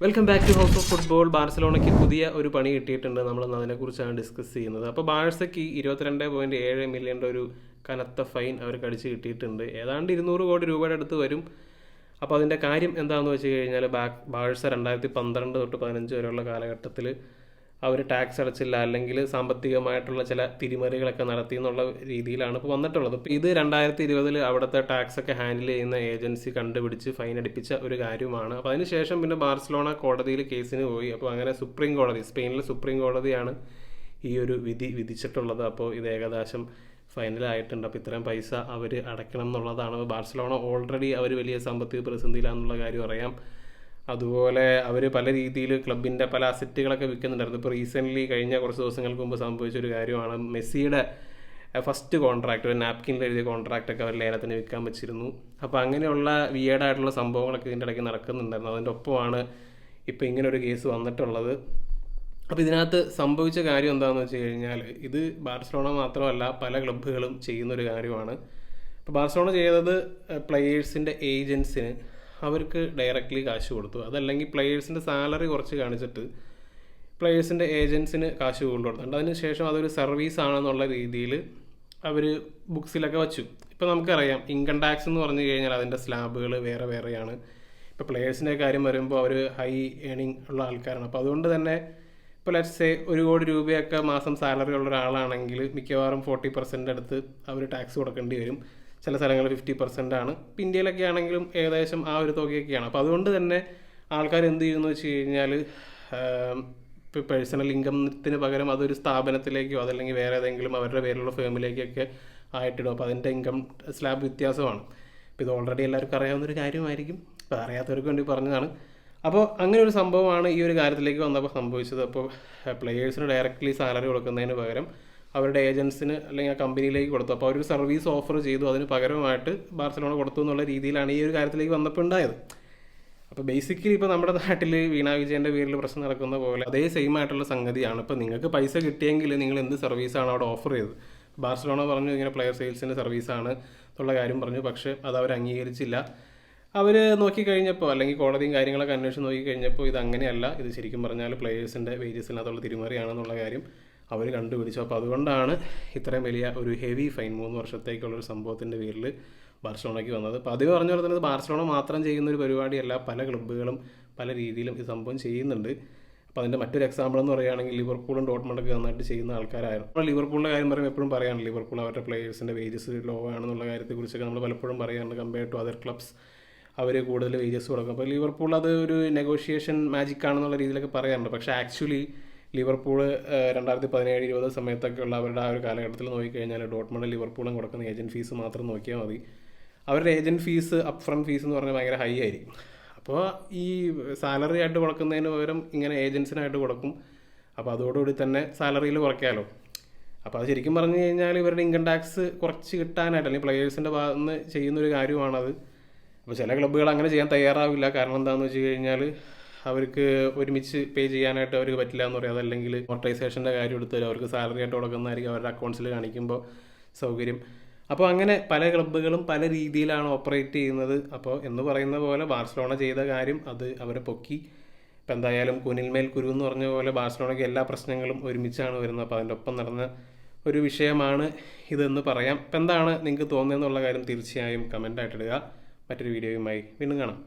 Welcome back to house of football ബാഴ്സലോണയ്ക്ക് പുതിയ ഒരു പണി കിട്ടിയിട്ടുണ്ട്. നമ്മൾ അതിനെക്കുറിച്ചാണ് ഡിസ്കസ് ചെയ്യുന്നത്. അപ്പോൾ ബാഴ്സയ്ക്ക് ഇരുപത്തിരണ്ട് പോയിന്റ് ഏഴ് മില്യന്റെ ഒരു കനത്ത ഫൈൻ അവർ അടിച്ച് കിട്ടിയിട്ടുണ്ട്. ഏതാണ്ട് ഇരുന്നൂറ് കോടി രൂപയുടെ അടുത്ത് വരും. അപ്പോൾ അതിന്റെ കാര്യം എന്താണെന്ന് വെച്ച് കഴിഞ്ഞാൽ ബാഴ്സ രണ്ടായിരത്തി പന്ത്രണ്ട് തൊട്ട് പതിനഞ്ച് വരെയുള്ള കാലഘട്ടത്തിൽ അവർ ടാക്സ് അടച്ചില്ല അല്ലെങ്കിൽ സാമ്പത്തികമായിട്ടുള്ള ചില തിരിമറികളൊക്കെ നടത്തി എന്നുള്ള രീതിയിലാണ് ഇപ്പോൾ വന്നിട്ടുള്ളത്. ഇപ്പോൾ ഇത് രണ്ടായിരത്തി ഇരുപതിൽ അവിടുത്തെ ടാക്സ് ഒക്കെ ഹാൻഡിൽ ചെയ്യുന്ന ഏജൻസി കണ്ടുപിടിച്ച് ഫൈൻ അടിപ്പിച്ച ഒരു കാര്യമാണ്. അപ്പോൾ അതിനുശേഷം പിന്നെ ബാർസലോണ കോടതിയിൽ കേസിന് പോയി. അപ്പോൾ അങ്ങനെ സുപ്രീം കോടതി സ്പെയിനിലെ സുപ്രീം കോടതിയാണ് ഈ ഒരു വിധി വിധിച്ചിട്ടുള്ളത്. അപ്പോൾ ഇത് ഏകദേശം ഫൈനലായിട്ടുണ്ട് അപ്പോൾ ഇത്രയും പൈസ അവർ അടയ്ക്കണം എന്നുള്ളതാണ്. ബാർസലോണ ഓൾറെഡി അവർ വലിയ സാമ്പത്തിക പ്രതിസന്ധിയിലാണെന്നുള്ള കാര്യം അറിയാം. അതുപോലെ അവർ പല രീതിയിൽ ക്ലബിന്റെ പല അസറ്റുകളൊക്കെ വിൽക്കുന്നുണ്ടായിരുന്നു. ഇപ്പോൾ റീസെന്റ്ലി കഴിഞ്ഞ കുറച്ച് ദിവസങ്ങൾക്ക് മുമ്പ് സംഭവിച്ച ഒരു കാര്യമാണ്. മെസ്സിയുടെ ഫസ്റ്റ് കോൺട്രാക്റ്റ് ഒരു നാപ്കിനിൽ എഴുതിയ കോൺട്രാക്റ്റൊക്കെ അവർ ലേലത്തിന് വിൽക്കാൻ വെച്ചിരുന്നു. അപ്പോൾ അങ്ങനെയുള്ള വിയേഡായിട്ടുള്ള സംഭവങ്ങളൊക്കെ ഇതിന്റെ ഇടയ്ക്ക് നടക്കുന്നുണ്ടായിരുന്നു. അതിന്റെ ഒപ്പമാണ് ഇപ്പോൾ ഇങ്ങനെ ഒരു കേസ് വന്നിട്ടുള്ളത്. അപ്പോൾ ഇതിനകത്ത് സംഭവിച്ച കാര്യം എന്താണെന്ന് വെച്ച് കഴിഞ്ഞാൽ ഇത് ബാർസലോണ മാത്രമല്ല പല ക്ലബ്ബുകളും ചെയ്യുന്നൊരു കാര്യമാണ്. ഇപ്പോൾ ബാർസലോണ ചെയ്തത് പ്ലെയേഴ്സിന്റെ ഏജൻസിന് അവർക്ക് ഡയറക്റ്റ്ലി കാശ് കൊടുത്തു. അതല്ലെങ്കിൽ പ്ലെയേഴ്സിന്റെ സാലറി കുറച്ച് കാണിച്ചിട്ട് പ്ലെയേഴ്സിന്റെ ഏജൻസിന് കാശ് കൊണ്ടുകൊടുത്തിട്ടുണ്ട് അതിന് ശേഷം അതൊരു സർവീസ് ആണെന്നുള്ള രീതിയിൽ അവർ ബുക്സിലൊക്കെ വച്ചു. ഇപ്പോൾ നമുക്കറിയാം ഇൻകം ടാക്സ് എന്ന് പറഞ്ഞു കഴിഞ്ഞാൽ അതിന്റെ സ്ലാബുകൾ വേറെ വേറെയാണ്. ഇപ്പോൾ പ്ലെയേഴ്സിന്റെ കാര്യം വരുമ്പോൾ അവർ ഹൈ ഏണിംഗ് ഉള്ള ആൾക്കാരാണ്. അപ്പോൾ അതുകൊണ്ട് തന്നെ ഇപ്പോൾ ലെറ്റ്സ് സേ ഒരു കോടി രൂപയൊക്കെ മാസം സാലറി ഉള്ള ഒരാളാണെങ്കിൽ മിക്കവാറും ഫോർട്ടി പെർസെന്റ് അടുത്ത് അവർ ടാക്സ് കൊടുക്കേണ്ടി വരും. ചില സ്ഥലങ്ങളിൽ ഫിഫ്റ്റി പെർസെന്റ് ആണ്. ഇപ്പം ഇന്ത്യയിലൊക്കെ ആണെങ്കിലും ഏകദേശം ആ ഒരു തുകയൊക്കെയാണ്. അപ്പോൾ അതുകൊണ്ട് തന്നെ ആൾക്കാർ എന്ത് ചെയ്യുന്നു വെച്ച് കഴിഞ്ഞാൽ പേഴ്സണൽ ഇൻകത്തിന് പകരം അതൊരു സ്ഥാപനത്തിലേക്കോ അതല്ലെങ്കിൽ വേറെ ഏതെങ്കിലും അവരുടെ പേരിലുള്ള ഫേമിലേക്കൊക്കെ ആയിട്ടിടും. അപ്പോൾ അതിന്റെ ഇൻകം സ്ലാബ് വ്യത്യാസമാണ്. ഇപ്പോൾ ഇത് ഓൾറെഡി എല്ലാവർക്കും അറിയാവുന്നൊരു കാര്യമായിരിക്കും. ഇപ്പോൾ അറിയാത്തവർക്ക് വേണ്ടി പറഞ്ഞതാണ്. അപ്പോൾ അങ്ങനെ ഒരു സംഭവമാണ് ഈ ഒരു കാര്യത്തിലേക്ക് വന്നപ്പോൾ സംഭവിച്ചത്. അപ്പോൾ പ്ലെയേഴ്സിന് ഡയറക്റ്റ്ലി സാലറി കൊടുക്കുന്നതിന് പകരം അവരുടെ ഏജൻസിന് അല്ലെങ്കിൽ ആ കമ്പനിയിലേക്ക് കൊടുത്തു. അപ്പോൾ അവരൊരു സർവീസ് ഓഫർ ചെയ്തു. അതിന് പകരമായിട്ട് ബാർസലോണ കൊടുത്തു എന്നുള്ള രീതിയിലാണ് ഈ ഒരു കാര്യത്തിലേക്ക് വന്നപ്പോൾ ഉണ്ടായത്. അപ്പോൾ ബേസിക്കലി ഇപ്പോൾ നമ്മുടെ നാട്ടിൽ വീണ വിജയന്റെ പേരിൽ പ്രശ്നം നടക്കുന്ന പോലെ അതേ സെയിം ആയിട്ടുള്ള സംഗതിയാണ്. ഇപ്പോൾ നിങ്ങൾക്ക് പൈസ കിട്ടിയെങ്കിൽ നിങ്ങൾ എന്ത് സർവീസാണ് അവിടെ ഓഫർ ചെയ്തത്? ബാർസലോണ പറഞ്ഞു ഇങ്ങനെ പ്ലെയർ സെയിൽസിന്റെ സർവീസാണ് എന്നുള്ള കാര്യം പറഞ്ഞു. പക്ഷേ അത് അവർ അംഗീകരിച്ചില്ല. അവർ നോക്കിക്കഴിഞ്ഞപ്പോൾ അല്ലെങ്കിൽ കോടതിയും കാര്യങ്ങളൊക്കെ അന്വേഷിച്ച് നോക്കിക്കഴിഞ്ഞപ്പോൾ ഇത് അങ്ങനെയല്ല ഇത് ശരിക്കും പറഞ്ഞാൽ പ്ലെയേഴ്സിന്റെ വേജസിനകത്തുള്ള തിരിമറിയാണെന്നുള്ള കാര്യം അവർ കണ്ടുപിടിച്ചു. അപ്പോൾ അതുകൊണ്ടാണ് ഇത്രയും വലിയ ഒരു ഹെവി ഫൈൻ മൂന്ന് വർഷത്തേക്കുള്ള ഒരു സംഭവത്തിന്റെ പേരിൽ ബാർസലോണയ്ക്ക് വന്നത്. അപ്പോൾ അതിന് പറഞ്ഞ പോലെ തന്നെ ബാർസലോണ മാത്രം ചെയ്യുന്ന ഒരു പരിപാടിയല്ല പല ക്ലബ്ബുകളും പല രീതിയിലും ഈ സംഭവം ചെയ്യുന്നുണ്ട്. അപ്പോൾ അതിന്റെ മറ്റൊരു എക്സാമ്പിൾ എന്ന് പറയുകയാണെങ്കിൽ ലിവർപൂളും ഡോട്ട്മണ്ടൊക്കെ നന്നായിട്ട് ചെയ്യുന്ന ആൾക്കാരായിരുന്നു. അപ്പോൾ ലിവർപൂളിന്റെ കാര്യം പറയുമ്പോൾ എപ്പോഴും പറയാൻ ലിവർപൂൾ അവരുടെ പ്ലേയേഴ്സിന്റെ വേജസ് ലോ ആണെന്നുള്ള കാര്യത്തെക്കുറിച്ചൊക്കെ നമ്മൾ പലപ്പോഴും പറയാറുണ്ട് കമ്പയർ ടു അതർ ക്ലബ്സ് അവർ കൂടുതൽ വേജസ് കൊടുക്കും. അപ്പോൾ ലിവർപൂൾ അത് ഒരു നെഗോഷിയേഷൻ മാജിക് ആണെന്നുള്ള രീതിയിലൊക്കെ പറയാറുണ്ട്. പക്ഷേ ആക്ച്വലി ലിവർപൂൾ രണ്ടായിരത്തി പതിനേഴ് ഇരുപത് സമയത്തൊക്കെ ഉള്ള അവരുടെ ആ ഒരു കാലഘട്ടത്തിൽ നോക്കിക്കഴിഞ്ഞാൽ ഡോട്ട്മണ്ട് ലിവർപൂളും കൊടുക്കുന്ന ഏജന്റ് ഫീസ് മാത്രം നോക്കിയാൽ മതി. അവരുടെ agent fees up front fees എന്ന് പറഞ്ഞാൽ ഭയങ്കര ഹൈ ആയിരിക്കും. അപ്പോൾ ഈ സാലറി ആയിട്ട് കൊടുക്കുന്നതിന് പകരം ഇങ്ങനെ ഏജൻസിനായിട്ട് കൊടുക്കും. അപ്പോൾ അതോടുകൂടി തന്നെ സാലറിയിൽ കുറയ്ക്കാമല്ലോ അപ്പോൾ അത് ശരിക്കും പറഞ്ഞു കഴിഞ്ഞാൽ ഇവരുടെ ഇൻകം ടാക്സ് കുറച്ച് കിട്ടാനായിട്ട് അല്ലെങ്കിൽ പ്ലെയേഴ്സിന്റെ ഭാഗത്ത് നിന്ന് ചെയ്യുന്നൊരു കാര്യമാണത്. അപ്പോൾ ചില ക്ലബ്ബുകൾ അങ്ങനെ ചെയ്യാൻ തയ്യാറാവില്ല. കാരണം എന്താണെന്ന് വെച്ച് കഴിഞ്ഞാൽ അവർക്ക് ഒരുമിച്ച് പേ ചെയ്യാനായിട്ട് അവർക്ക് പറ്റില്ല എന്ന് പറയാം. അതല്ലെങ്കിൽ മോട്ടറൈസേഷന്റെ കാര്യം എടുത്ത് അവർക്ക് സാലറി ആയിട്ട് കൊടുക്കുന്നതായിരിക്കും. അവരുടെ അക്കൗണ്ട്സിൽ കാണിക്കുമ്പോൾ സൗകര്യം. അപ്പോൾ അങ്ങനെ പല ക്ലബ്ബുകളും പല രീതിയിലാണ് ഓപ്പറേറ്റ് ചെയ്യുന്നത്. അപ്പോൾ എന്ന് പറയുന്ന പോലെ ബാർസലോണ ചെയ്ത കാര്യം അത് അവരെ പൊക്കി. ഇപ്പം എന്തായാലും കുനിൽമേൽ കുരു എന്ന് പറഞ്ഞ പോലെ ബാർസലോണയ്ക്ക് എല്ലാ പ്രശ്നങ്ങളും ഒരുമിച്ചാണ് വരുന്നത്. അപ്പോൾ അതിന്റെ ഒപ്പം നടന്ന ഒരു വിഷയമാണ് ഇതെന്ന് പറയാം. ഇപ്പം എന്താണ് നിങ്ങൾക്ക് തോന്നുന്നതെന്നുള്ള കാര്യം തീർച്ചയായും കമന്റായിട്ടിടുക മറ്റൊരു വീഡിയോയുമായി വീണ്ടും കാണാം.